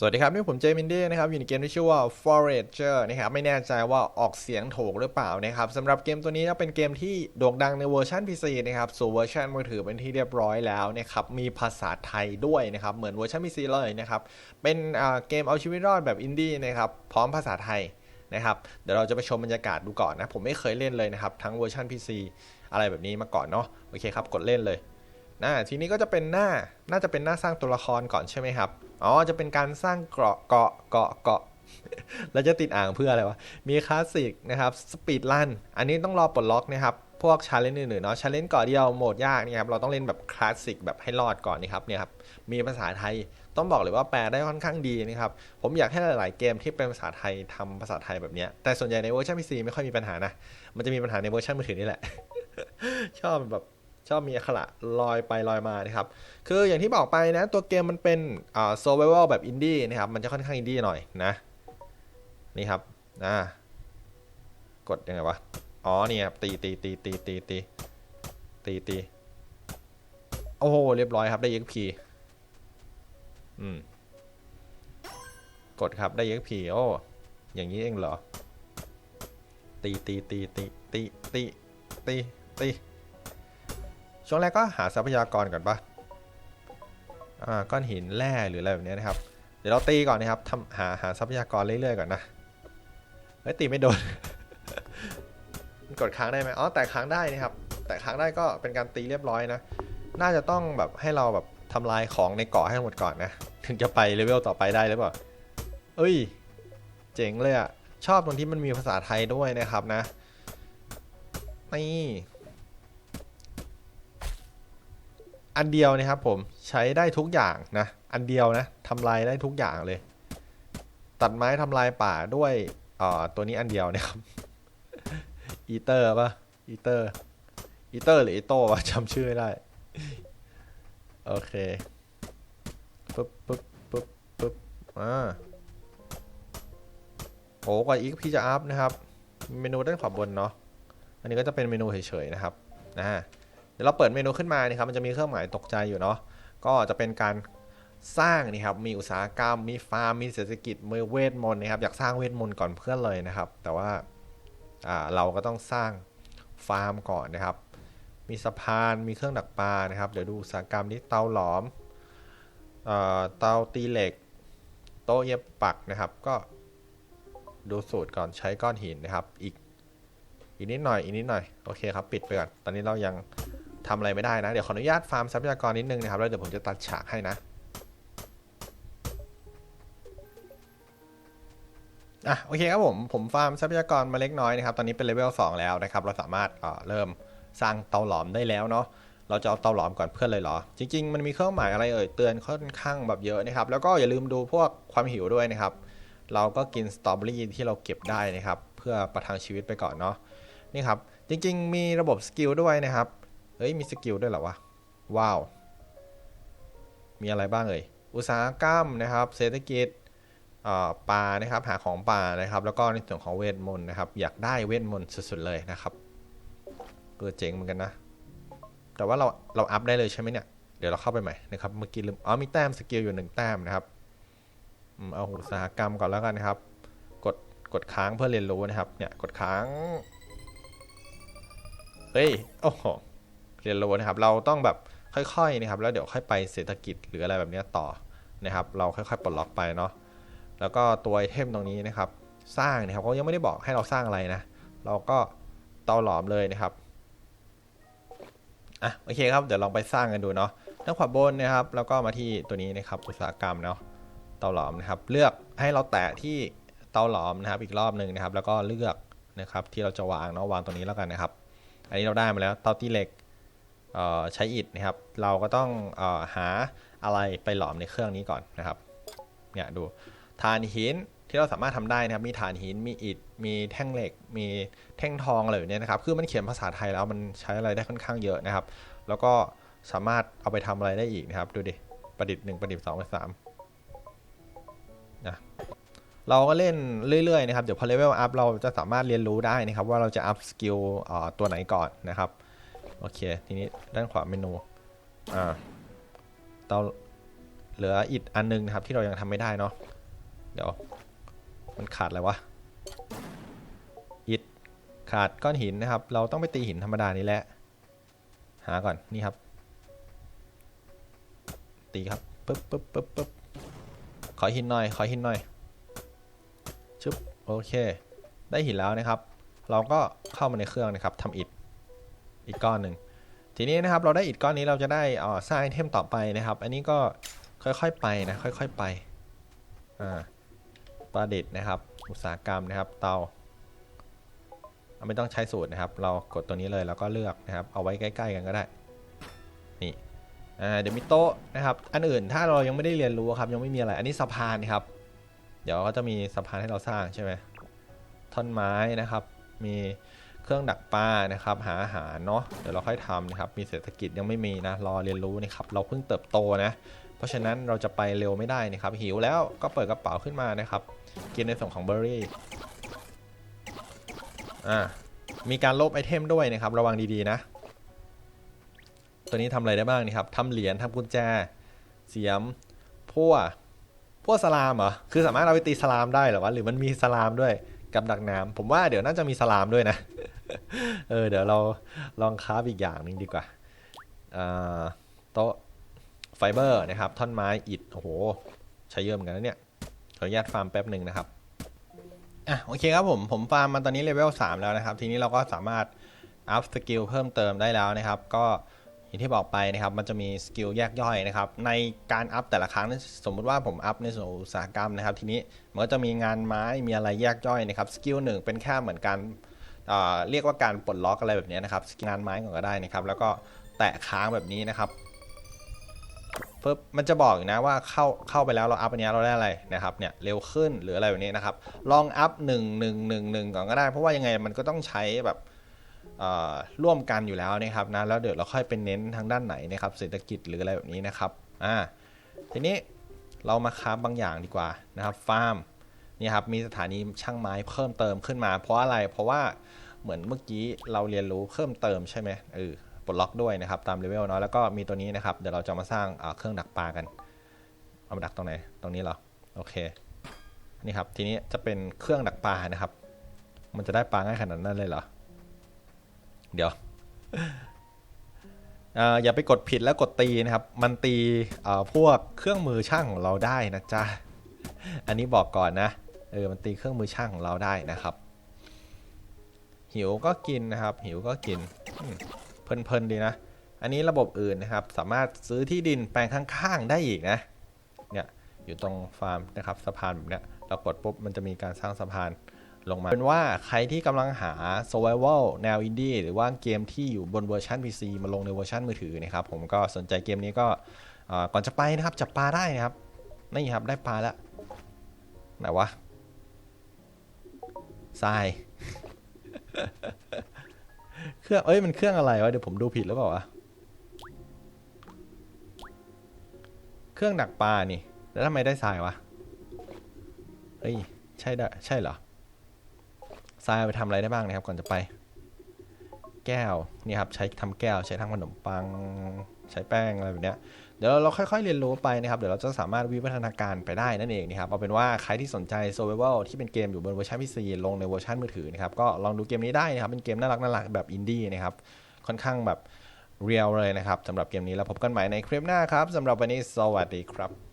สวัสดีครับ นี่ผมเจมินดี้นะครับ อยู่ในเกมที่ชื่อว่า Forager นะครับ ไม่แน่ใจว่าออกเสียงถูกหรือเปล่านะครับสำหรับเกมตัวนี้เป็นเกมที่โด่งดังในเวอร์ชัน PC นะครับ สู่เวอร์ชันมือถือเป็นที่เรียบร้อยแล้วนะครับ มีภาษาไทยด้วยนะครับ เหมือนเวอร์ชัน PC เลยนะครับ เป็นเกมเอาชีวิตรอดแบบอินดี้นะครับ พร้อมภาษาไทยนะครับ เดี๋ยวเราจะไปชมบรรยากาศดูก่อนนะ ผมไม่เคยเล่นเลยนะครับ ทั้งเวอร์ชัน PC อะไรแบบนี้มาก่อนเนาะ โอเคครับ กดเล่นเลยนะทีนี้ก็จะเป็นหน้า น่าจะเป็นหน้าสร้างตัวละครก่อนใช่ไหมครับ อ๋อจะเป็นการสร้างเกาะเกาะเกาะเกาะแล้วจะติดอ่างเพื่ออะไรวะ มีคลาสสิกนะครับสปีดลันอันนี้ต้องรอปลดล็อกนะครับ พวกชาเลนจ์อื่นๆเนาะชาเลนจ์เกาะเดียวโหมดยากนี่ครับ เราต้องเล่นแบบคลาสสิกแบบให้รอดก่อนนี่ครับเนี่ยครับ มีภาษาไทยต้องบอกเลยว่าแปลได้ค่อนข้างดีนะครับ ผมอยากให้หลาย ๆ เกมที่เป็นภาษาไทยทำภาษาไทยแบบเนี้ยแต่ส่วนใหญ่ในเวอร์ชัน PC ไม่ค่อยมีปัญหานะ มันจะมีปัญหาในเวอร์ชันมือถือนี่แหละ ชอบแบบ ชอบมีอักขระลอยไปลอยมานะครับ คืออย่างที่บอกไปนะ ตัวเกมมันเป็นอ่า survival แบบอินดี้นะครับ มันจะค่อนข้างอินดี้หน่อยนะ นี่ครับอ่ากดยังไงวะ อ๋อเนี่ครับตีตีตีตีตีตีตีตีโอ้โห เรียบร้อยครับได้ XP อืม กดครับได้ XP โอ้ อย่างนี้เองเหรอ ตีตีตีตีตีตีตีตี ช่วงแรกก็หาทรัพยากรก่อนปะอ่าก้อนหินแร่หรืออะไรแบบเนี้ยนะครับ เดี๋ยวเราตีก่อนนะครับทำหาหาทรัพยากรเรื่อยๆก่อนนะเฮ้ยตีไม่โดนมันกดค้างได้ไหมอ๋อแต่ค้างได้นะครับ แต่ค้างได้ก็เป็นการตีเรียบร้อยนะ น่าจะต้องแบบให้เราแบบทำลายของในเกาะให้หมดก่อนนะ ถึงจะไปเลเวลต่อไปได้หรือเปล่าเอ้ย เจ๋งเลยอะชอบตรงที่มันมีภาษาไทยด้วยนะครับนะนี่ อันเดียวนะครับผมใช้ได้ทุกอย่างนะ อันเดียวนะทำลายได้ทุกอย่างเลย ตัดไม้ทำลายป่าด้วยอ่อตัวนี้อันเดียวนะครับอีเตอร์ปะอีเตอร์อีเตอร์หรืออีโต้วะจำชื่อไม่ได้โอเคปึ๊บปึ๊บปึ๊บปึ๊บอ่าโอ้กว่าอีกพี่จะอัพนะครับ เมนูด้านขวาบนเนาะอันนี้ก็จะเป็นเมนูเฉยๆนะครับนะฮะ เดี๋ยวเราเปิดเมนูขึ้นมานี่ครับมันจะมีเครื่องหมายตกใจอยู่เนาะก็จะเป็นการสร้างนี่ครับมีอุตสาหกรรม มีฟาร์มมีเศรษฐกิจมือเวทมนต์นะครับอยากสร้างเวทมนต์ก่อนเพื่อนเลยนะครับ แต่ว่าาเราก็ต้องสร้างฟาร์มก่อนนะครับ มีสะพานมีเครื่องดักปลานะครับเดี๋ยวดูอุตสาหกรรมนี้เตาหลอมเอ่อเตาตีเหล็ก โต๊ะเย็บปักนะครับ ก็ดูสูตรก่อนใช้ก้อนหินนะครับ อีกอีกนิดหน่อยอีกนิดหน่อยโอเคครับ ปิดไปก่อน ตอนนี้เรายัง ทำอะไรไม่ได้นะ เดี๋ยวขออนุญาตฟาร์มทรัพยากรนิดนึงนะครับ แล้วเดี๋ยวผมจะตัดฉากให้นะ อะโอเคครับผม ผมฟาร์มทรัพยากรมาเล็กน้อยนะครับ ตอนนี้เป็นเลเวล2แล้วนะครับ เราสามารถเอ่อเริ่มสร้างเตาหลอมได้แล้วเนาะเราจะเอาเตาหลอมก่อนเพื่อนเลยเหรอ จริง ๆ มันมีเครื่องหมายอะไรเอ่ยเตือนค่อนข้างแบบเยอะนะครับ แล้วก็อย่าลืมดูพวกความหิวด้วยนะครับ เราก็กินสตรอเบอรี่ที่เราเก็บได้นะครับ เพื่อประทังชีวิตไปก่อนเนาะ นี่ครับ จริง ๆ มีระบบสกิลด้วยนะครับ เฮ้ย มีสกิลด้วยเหรอวะ ว้าว มีอะไรบ้างเอ่ย อุตสาหกรรมนะครับเศรษฐกิจเอ่านะครับ หาของป่านะครับ แล้วก็ในส่วนของเวทมนต์นะครับ อยากได้เวทมนต์สุดๆเลยนะครับเกิดเจ๋งเหมือนกันนะ แต่ว่าเราเราอัพได้เลยใช่ไหมเนี่ย เดี๋ยวเราเข้าไปใหม่นะครับ เมื่อกี้ลืม อ๋อ มีแต้มสกิลอยู่หนึ่งแต้มนะครับเอาอุตสาหกรรมก่อนแล้วกันนะครับ กด กดค้างเพื่อเรียนรู้นะครับ เนี่ย กดค้าง เฮ้ย โอ้โห เรียนรู้นะครับ เราต้องแบบค่อยๆนะครับ แล้วเดี๋ยวค่อยไปเศรษฐกิจหรืออะไรแบบนี้ต่อนะครับ เราค่อยๆปลดล็อกไปเนาะแล้วก็ตัวไอเทมตรงนี้นะครับ สร้างนะครับเขายังไม่ได้บอกให้เราสร้างอะไรนะ เราก็เตาหลอมเลยนะครับอะโอเคครับเดี๋ยวลองไปสร้างกันดูเนาะทางขวาบนนะครับ แล้วก็มาที่ตัวนี้นะครับอุตสาหกรรมเนาะเตาหลอมนะครับ เลือกให้เราแตะที่เตาหลอมนะครับ อีกรอบหนึ่งนะครับ แล้วก็เลือกนะครับที่เราจะวางเนาะวางตรงนี้แล้วกันนะครับ อันนี้เราได้มาแล้วเตาตีเหล็ก ใช้อิฐนะครับ เราก็ต้องอหาอะไรไปหลอมในเครื่องนี้ก่อนนะครับเนี่ยดูฐานหินที่เราสามารถทำได้นะครับ มีฐานหิน มีอิฐ มีแท่งเหล็ก มีแท่งทองอะไรแบบเนี้ยนะครับ คือมันเขียนภาษาไทยแล้วมันใช้อะไรได้ค่อนข้างเยอะนะครับ แล้วก็สามารถเอาไปทำอะไรได้อีกนะครับ ดูดิ ประดิษฐ์หนึ่งประดิษฐ์สองประดิษฐ์สามนะเราก็เล่นเรื่อยๆนะครับ เดี๋ยวพอเลเวลอัพเราจะสามารถเรียนรู้ได้นะครับ ว่าเราจะอัพสกิลตัวไหนก่อนนะครับ โอเค ทีนี้ด้านขวาเมนู อ่าเตาเหลืออิฐอันนึงนะครับ ที่เรายังทำไม่ได้เนาะ เดี๋ยว มันขาดอะไรวะ อิฐขาดก้อนหินนะครับ เราต้องไปตีหินธรรมดานี้แหละ หาก่อน นี่ครับ ตีครับปึ๊บปึ๊บปึ๊บปึ๊บขอหินหน่อย ขอหินหน่อย ชึบ โอเค ได้หินแล้วนะครับ เราก็เข้ามาในเครื่องนะครับทำอิฐ อีกก้อนหนึ่งทีนี้นะครับเราได้อิฐก้อนนี้เราจะได้อ่อสร้างไอเทมต่อไปนะครับ อันนี้ก็ค่อยๆไปนะค่อยๆไปอ่าประดิษฐ์นะครับ อุตสาหกรรมนะครับ เตาไม่ต้องใช้สูตรนะครับ เรากดตัวนี้เลยแล้วก็เลือกนะครับ เอาไว้ใกล้ๆกันก็ได้นี่อ่าเดี๋ยวมีโต๊ะนะครับอันอื่นถ้าเรายังไม่ได้เรียนรู้ครับยังไม่มีอะไร อันนี้สะพานครับ เดี๋ยวก็จะมีสะพานให้เราสร้างใช่ไหมท่อนไม้นะครับ มี เครื่องดักปลานะครับหาอาหารเนาะเดี๋ยวเราค่อยทำนะครับมีเศรษฐกิจยังไม่มีนะรอเรียนรู้นะครับเราเพิ่งเติบโตนะ เพราะฉะนั้นเราจะไปเร็วไม่ได้นะครับ หิวแล้วก็เปิดกระเป๋าขึ้นมานะครับ กินในส่วนของเบอร์รี่อ่ามีการลบไอเทมด้วยนะครับ ระวังดีๆนะ ตัวนี้ทำอะไรได้บ้างนี่ครับทำเหรียญทำกุญแจ เสียมพั่วพั่วสลามเหรอคือสามารถเอาไปตีสลามได้หรอวะหรือมันมีสลามด้วย กับดักน้ำผมว่าเดี๋ยวน่าจะมีสลามด้วยนะ เออเดี๋ยวเราลองคราฟอีกอย่างหนึ่งดีกว่าอ่าโต๊ะไฟเบอร์นะครับ ท่อนไม้อิฐโอ้โห ใช้เยอะเหมือนกันนะเนี่ยขออนุญาตฟาร์มแป๊บหนึ่งนะครับอะโอเคครับผมผมฟาร์มมาตอนนี้เลเวล3แล้วนะครับ ทีนี้เราก็สามารถอัพสกิลเพิ่มเติมได้แล้วนะครับ ก็ อย่างที่บอกไปนะครับ มันจะมีสกิลแยกย่อยนะครับ ในการอัพแต่ละครั้ง สมมุติว่าผมอัพในส่วนอุตสาหกรรมนะครับ ทีนี้มันก็จะมีงานไม้ มีอะไรแยกย่อยนะครับ สกิลหนึ่งเป็นแค่เหมือนการเอ่อเรียกว่าการปลดล็อกอะไรแบบนี้นะครับ งานไม้ก่อนก็ได้นะครับ แล้วก็แตะค้างแบบนี้นะครับปึ๊บมันจะบอกอยู่นะว่าเข้าเข้าไปแล้วเราอัพอันนี้เราได้อะไรนะครับเนี่ยเร็วขึ้นหรืออะไรแบบนี้นะครับ ลองอัพหนึ่งหนึ่งหนึ่งหนึ่งก่อนก็ได้ เพราะว่ายังไงมันก็ต้องใช้แบบ ร่วมกันอยู่แล้วนะครับนะแล้วเดี๋ยวเราค่อยเป็นเน้นทางด้านไหนนะครับเศรษฐกิจหรืออะไรแบบนี้นะครับอ่าทีนี้เรามาค้าบางอย่างดีกว่านะครับฟาร์มนี่ครับมีสถานีช่างไม้เพิ่มเติมขึ้นมา เพราะอะไรเพราะว่าเหมือนเมื่อกี้เราเรียนรู้เพิ่มเติมใช่ไหมเออปลดล็อกด้วยนะครับตามเลเวลเนาะแล้วก็มีตัวนี้นะครับเดี๋ยวเราจะมาสร้างเครื่องดักปลากันเอามาดักตรงไหนตรงนี้เหรอโอเคนี่ครับทีนี้จะเป็นเครื่องดักปลานะครับ มันจะได้ปลาง่ายขนาดนั้นเลยเหรอ เดี๋ยวอย่าไปกดผิดแล้วกดตีนะครับ มันตีพวกเครื่องมือช่างของเราได้นะจ๊ะ อันนี้บอกก่อนนะ เออ มันตีเครื่องมือช่างของเราได้นะครับ หิวก็กินนะครับ หิวก็กิน เพลินๆดีนะ อันนี้ระบบอื่นนะครับ สามารถซื้อที่ดินแปลงข้างๆได้อีกนะ เนี่ย อยู่ตรงฟาร์มนะครับ สะพานแบบเนี้ย เรากดปุ๊บ มันจะมีการสร้างสะพาน ลงมา เป็นว่าใครที่กำลังหา survival แนวอินดี้หรือว่าเกมที่อยู่บนเวอร์ชัน PC มาลงในเวอร์ชันมือถือนะครับ ผมก็สนใจเกมนี้ก็ก่อนจะไปนะครับจับปลาได้นะครับนี่ครับได้ปลาแล้วไหนวะทรายเครื่องเอ้ยมันเครื่องอะไรวะเดี๋ยวผมดูผิดหรือเปล่าวะเครื่องดักปลานี่แล้วทำไมได้ทรายวะเฮ้ยใช่ได้ใช่เหรอ ทรายไปทำอะไรได้บ้างนะครับ ก่อนจะไป แก้วนี่ครับใช้ทำแก้วใช้ทำขนมปัง ใช้แป้งอะไรแบบเนี้ยเดี๋ยวเราค่อยๆเรียนรู้ไปนะครับ เดี๋ยวเราจะสามารถวิวัฒนาการไปได้นั่นเองนะครับ เอาเป็นว่าใครที่สนใจ survival ที่เป็นเกมอยู่บนเวอร์ชัน PC ลงในเวอร์ชันมือถือนะครับ ก็ลองดูเกมนี้ได้นะครับ เป็นเกมน่ารักน่ารักแบบอินดี้นะครับ ค่อนข้างแบบเรียลเลยนะครับสำหรับเกมนี้แล้วพบกันใหม่ในคลิปหน้าครับสำหรับวันนี้สวัสดีครับ